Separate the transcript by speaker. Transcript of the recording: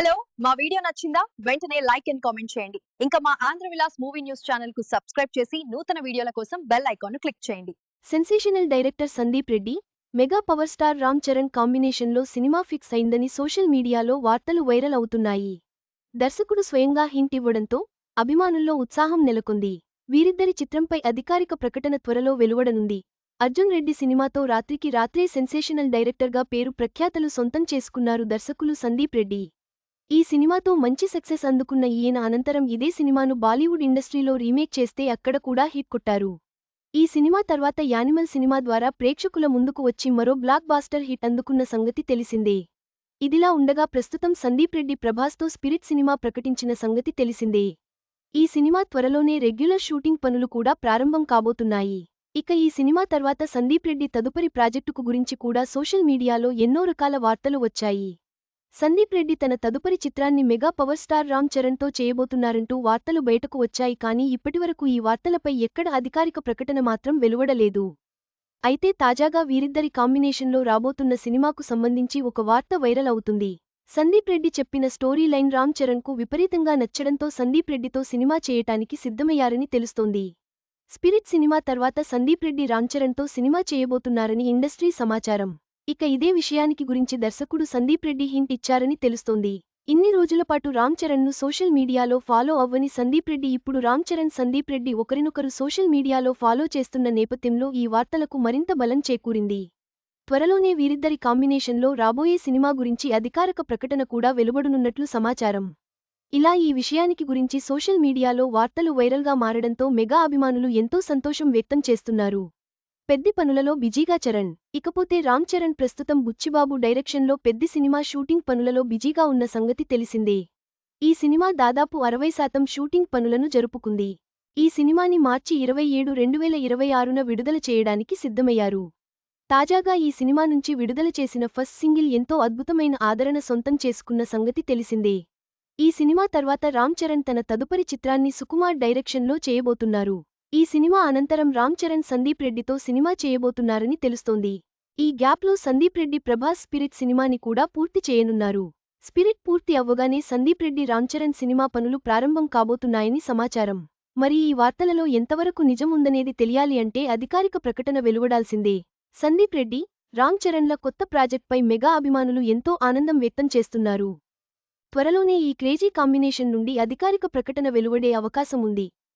Speaker 1: Hello మా video నచ్చిందా? వెంటనే లైక్ అండ్ కామెంట్ చేయండి. ఇంకా మా ఆంధ్ర విలాస్ మూవీ న్యూస్ ఛానల్కు సబ్స్క్రైబ్ చేసి నూతన వీడియోల కోసం బెల్ ఐకాన్ క్లిక్ చేయండి.
Speaker 2: Sensational director Sandeep Reddy mega power star Ram Charan కాంబినేషన్లో సినిమా ఫిక్స్ అయిందని సోషల్ మీడియాలో వార్తలు వైరల్ అవుతున్నాయి. దర్శకుడు స్వయంగా హింట్ ఇవ్వడంతో అభిమానుల్లో ఉత్సాహం నెలకొంది. వీరిద్దరి చిత్రంపై అధికారిక ప్రకటన త్వరలో వెలువడనుంది. అర్జున్ రెడ్డి సినిమాతో రాత్రికి రాత్రే సెన్సేషనల్ డైరెక్టర్గా పేరు ప్రఖ్యాతలు సొంతం చేసుకున్నారు దర్శకులు సందీప్ రెడ్డి. ఈ సినిమాతో మంచి సక్సెస్ అందుకున్న ఈయన అనంతరం ఇదే సినిమాను బాలీవుడ్ ఇండస్ట్రీలో రీమేక్ చేస్తే అక్కడ కూడా హిట్ కొట్టారు. ఈ సినిమా తర్వాత యానిమల్ సినిమా ద్వారా ప్రేక్షకుల ముందుకు వచ్చి మరో బ్లాక్ బాస్టర్ హిట్ అందుకున్న సంగతి తెలిసిందే. ఇదిలా ఉండగా ప్రస్తుతం సందీప్ రెడ్డి ప్రభాస్తో స్పిరిట్ సినిమా ప్రకటించిన సంగతి తెలిసిందే. ఈ సినిమా త్వరలోనే రెగ్యులర్ షూటింగ్ పనులు కూడా ప్రారంభం కాబోతున్నాయి. ఇక ఈ సినిమా తర్వాత సందీప్ రెడ్డి తదుపరి ప్రాజెక్టుకు గురించి కూడా సోషల్ మీడియాలో ఎన్నో రకాల వార్తలు వచ్చాయి. సందీప్ రెడ్డి తన తదుపరి చిత్రాన్ని మెగా పవర్ స్టార్ రామ్ చరణ్తో చేయబోతున్నారంటూ వార్తలు బయటకు వచ్చాయి కానీ ఇప్పటివరకు ఈ వార్తలపై ఎక్కడ అధికారిక ప్రకటన మాత్రం వెలువడలేదు. అయితే తాజాగా వీరిద్దరి కాంబినేషన్లో రాబోతున్న సినిమాకు సంబంధించి ఒక వార్త వైరల్ అవుతుంది. సందీప్ రెడ్డి చెప్పిన స్టోరీ లైన్ రామ్ చరణ్కు విపరీతంగా నచ్చడంతో సందీప్ రెడ్డితో సినిమా చేయటానికి సిద్ధమయ్యారని తెలుస్తోంది. స్పిరిట్ సినిమా తర్వాత సందీప్ రెడ్డి రామ్ చరణ్తో సినిమా చేయబోతున్నారని ఇండస్ట్రీ సమాచారం. ఇక ఇదే విషయానికి గురించి దర్శకుడు సందీప్ రెడ్డి హింట్ ఇచ్చారని తెలుస్తోంది. ఇన్ని రోజుల పాటు రామ్ చరణ్ను సోషల్ మీడియాలో ఫాలో అవ్వని సందీప్ రెడ్డి ఇప్పుడు రామ్ చరణ్ సందీప్ రెడ్డి ఒకరినొకరు సోషల్ మీడియాలో ఫాలో చేస్తున్న నేపథ్యంలో ఈ వార్తలకు మరింత బలం చేకూరింది. త్వరలోనే వీరిద్దరి కాంబినేషన్లో రాబోయే సినిమా గురించి అధికారిక ప్రకటన కూడా వెలువడనున్నట్లు సమాచారం. ఇలా ఈ విషయానికి గురించి సోషల్ మీడియాలో వార్తలు వైరల్గా మారడంతో మెగా అభిమానులు ఎంతో సంతోషం వ్యక్తం చేస్తున్నారు. పెద్ది పనులలో బిజీగా చరణ్. ఇకపోతే రామ్ చరణ్ ప్రస్తుతం బుచ్చిబాబు డైరెక్షన్లో పెద్ది సినిమా షూటింగ్ పనులలో బిజీగా ఉన్న సంగతి తెలిసిందే. ఈ సినిమా దాదాపు అరవై శాతం షూటింగ్ పనులను జరుపుకుంది. ఈ సినిమాని మార్చి ఇరవై ఏడు రెండువేల ఇరవై ఆరున విడుదల చేయడానికి సిద్ధమయ్యారు. తాజాగా ఈ సినిమా నుంచి విడుదల చేసిన ఫస్ట్ సింగిల్ ఎంతో అద్భుతమైన ఆదరణ సొంతం చేసుకున్న సంగతి తెలిసిందే. ఈ సినిమా తర్వాత రామ్ చరణ్ తన తదుపరి చిత్రాన్ని సుకుమార్ డైరెక్షన్లో చేయబోతున్నారు. ఈ సినిమా అనంతరం రామ్ చరణ్ సందీప్ రెడ్డితో సినిమా చేయబోతున్నారని తెలుస్తోంది. ఈ గ్యాప్లో సందీప్ రెడ్డి ప్రభాస్ స్పిరిట్ సినిమాని కూడా పూర్తి చేయనున్నారు. స్పిరిట్ పూర్తి అవ్వగానే సందీప్ రెడ్డి రామ్ చరణ్ సినిమా పనులు ప్రారంభం కాబోతున్నాయని సమాచారం. మరి ఈ వార్తలలో ఎంతవరకు నిజం ఉందనేది తెలియాలి అంటే అధికారిక ప్రకటన వెలువడాల్సిందే. సందీప్ రెడ్డి రామ్ చరణ్ల కొత్త ప్రాజెక్ట్పై మెగా అభిమానులు ఎంతో ఆనందం వ్యక్తం చేస్తున్నారు. త్వరలోనే ఈ క్రేజీ కాంబినేషన్ నుండి అధికారిక ప్రకటన వెలువడే అవకాశం ఉంది.